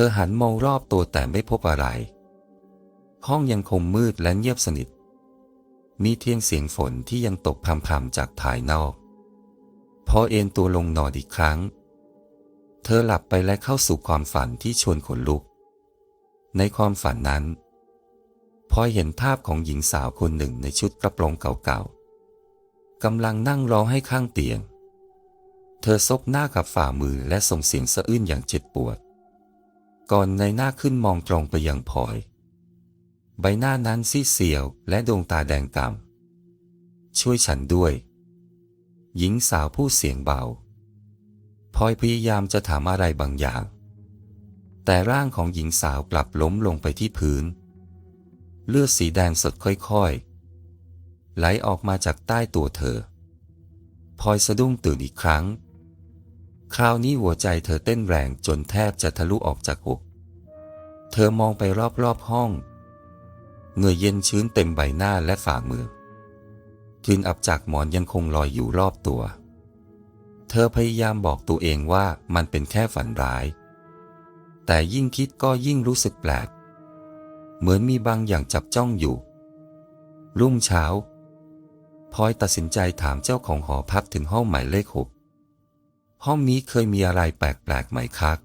ธอหันมองรอบตัวแต่ไม่พบอะไร ห้องยังคงมืดและเงียบสนิท มีเพียงเสียงฝนที่ยังตกพรำๆจากภายนอก พอเอนตัวลงนอนอีกครั้ง เธอหลับไปและเข้าสู่ความฝันที่ชวนขนลุก ในความฝันนั้น พอเห็นภาพของหญิงสาวคนหนึ่งในชุดกระโปรงเก่าๆกำลังนั่งร้องให้ข้างเตียง เธอซบหน้ากับฝ่ามือและส่งเสียงสะอื้นอย่างเจ็บปวด ก่อนในหน้าขึ้นมองตรงไปยังพลอย ใบหน้านั้นซีเซียวและดวงตาแดงกำช่วยฉันด้วย หญิงสาวพูดเสียงเบาพลอยพยายามจะถามอะไรบางอย่าง แต่ร่างของหญิงสาวกลับล้มลงไปที่พื้น เลือดสีแดงสดค่อยๆ ไหลออกมาจากใต้ตัวเธอพลอยสะดุ้งตื่นอีกครั้ง คราวนี้หัวใจเธอเต้นแรงจนแทบจะทะลุออกจากอก เธอมองไปรอบๆห้องเหงื่อเย็นชื้นเต็มใบหน้าและฝ่ามือกลิ่นอับจากหมอนยังคงลอยอยู่รอบตัว เธอพยายามบอกตัวเองว่ามันเป็นแค่ฝันร้าย แต่ยิ่งคิดก็ยิ่งรู้สึกแปลก เหมือนมีบางอย่างจับจ้องอยู่ รุ่งเช้าพลอยตัดสินใจถามเจ้าของหอพักถึงห้องหมายเลขหก ห้องนี้เคยมีอะไรแปลกๆไหมครับ